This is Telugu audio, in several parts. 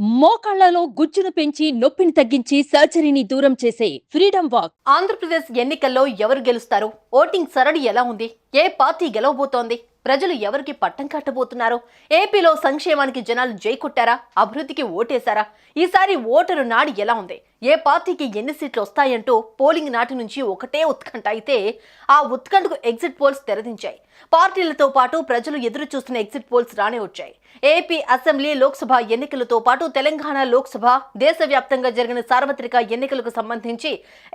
మోకాళ్ళలో గుజ్జును పెంచి నొప్పిని తగ్గించి సర్జరీని దూరం చేసే ఫ్రీడమ్ వాక్. ఆంధ్రప్రదేశ్ ఎన్నికల్లో ఎవరు గెలుస్తారు ఓటింగ్ సరళి ఎలా ఉంది? ఏ పార్టీ గెలవబోతోంది? ప్రజలు ఎవరికి పట్టం కట్టబోతున్నారు? ఏపీలో సంక్షేమానికి జనాలు జై కొట్టారా అభివృద్ధికి ఓటేశారా? ఈసారి ఓటరు నాడి ఎలా ఉంది? ఏ పార్టీకి ఎన్ని సీట్లు వస్తాయంటూ పోలింగ్ నాటి నుంచి ఒకటే ఉత్కంఠ అయితే ఆ ఉత్కంఠకు ఎగ్జిట్ పోల్స్ తెరదించాయి. పార్టీలతో పాటు ప్రజలు ఎదురు చూస్తున్న ఎగ్జిట్ పోల్స్ రానే వచ్చాయి. ఏపీ అసెంబ్లీ లోక్సభ ఎన్నికలతో పాటు తెలంగాణ లోక్సభ దేశవ్యాప్తంగా జరిగిన సార్వత్రిక ఎన్నికలకు సంబంధించి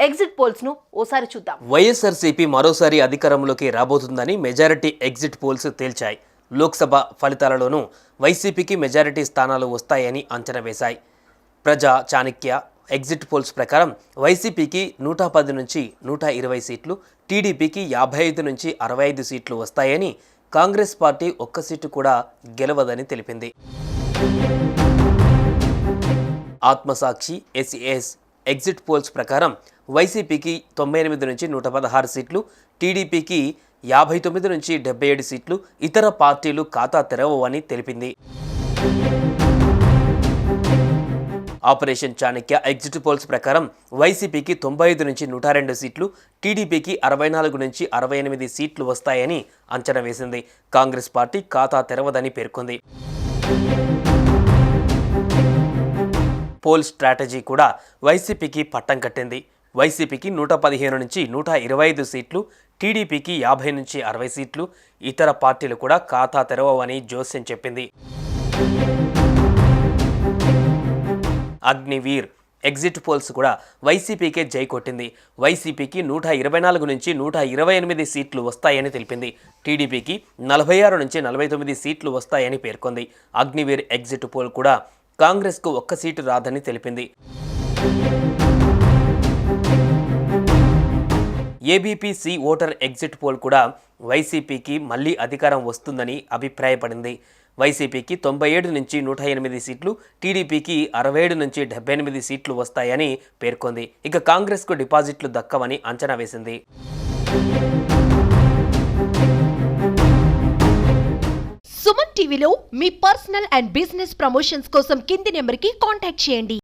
ఎగ్జిట్ పోల్స్ను ఓసారి చూద్దాం. వైఎస్ఆర్సీపీ మరోసారి అధికారంలోకి రాబోతుందని మెజారిటీ ఎగ్జిట్ పోల్స్ తేల్చాయి. లోక్సభ ఫలితాలలోనూ వైసీపీకి మెజారిటీ స్థానాలు వస్తాయని అంచనా వేశాయి. ప్రజా చాణక్య ఎగ్జిట్ పోల్స్ ప్రకారం వైసీపీకి నూట పది నుంచి నూట ఇరవై సీట్లు టీడీపీకి యాభై ఐదు నుంచి అరవై ఐదు సీట్లు వస్తాయని కాంగ్రెస్ పార్టీ ఒక్క సీటు కూడా గెలవదని తెలిపింది. ఆత్మసాక్షి ఎస్ఈఎస్ ఎగ్జిట్ పోల్స్ ప్రకారం వైసీపీకి తొంభై ఎనిమిది నుంచి నూట పదహారు సీట్లు టీడీపీకి యాభై తొమ్మిది నుంచి డెబ్బై ఏడు సీట్లు ఇతర పార్టీలు ఖాతా తెరవవని తెలిపింది. ఆపరేషన్ చాణక్య ఎగ్జిట్ పోల్స్ ప్రకారం వైసీపీకి తొంభై ఐదు నుంచి నూట రెండు సీట్లు టీడీపీకి అరవై నాలుగు నుంచి అరవై ఎనిమిది సీట్లు వస్తాయని అంచనా వేసింది. కాంగ్రెస్ పార్టీ ఖాతా తెరవదని పేర్కొంది. పోల్ స్ట్రాటజీ కూడా వైసీపీకి పట్టం కట్టింది. వైసీపీకి నూట పదిహేను నుంచి నూట ఇరవై ఐదు సీట్లు టీడీపీకి యాభై నుంచి అరవై సీట్లు ఇతర పార్టీలు కూడా ఖాతా తెరవవని జోస్యం చెప్పింది. అగ్నివీర్. ఎగ్జిట్ పోల్స్ కూడా వైసీపీకే జై కొట్టింది. వైసీపీకి నూట ఇరవై నాలుగు నుంచి నూట ఇరవై ఎనిమిది సీట్లు వస్తాయని తెలిపింది. టీడీపీకి నలభై ఆరు నుంచి నలభై తొమ్మిది సీట్లు వస్తాయని పేర్కొంది. అగ్నివీర్ ఎగ్జిట్ పోల్ కూడా కాంగ్రెస్కు ఒక్క సీటు రాదని తెలిపింది. ఏబీపీసీ ఓటర్ ఎగ్జిట్ పోల్ కూడా వైసీపీకి మళ్ళీ అధికారం వస్తుందని అభిప్రాయపడింది. వైసీపీకి తొంభై ఏడు నుంచి నూట ఎనిమిది సీట్లు టీడీపీకి అరవై ఏడు నుంచి డెబ్బై ఎనిమిది సీట్లు వస్తాయని పేర్కొంది. ఇక కాంగ్రెస్కు డిపాజిట్లు దక్కవని అంచనా వేసింది. సుమన్ టీవీలో మీ పర్సనల్ అండ్ బిజినెస్ ప్రమోషన్స్ కోసం కింది నెంబర్కి కాంటాక్ట్ చేయండి.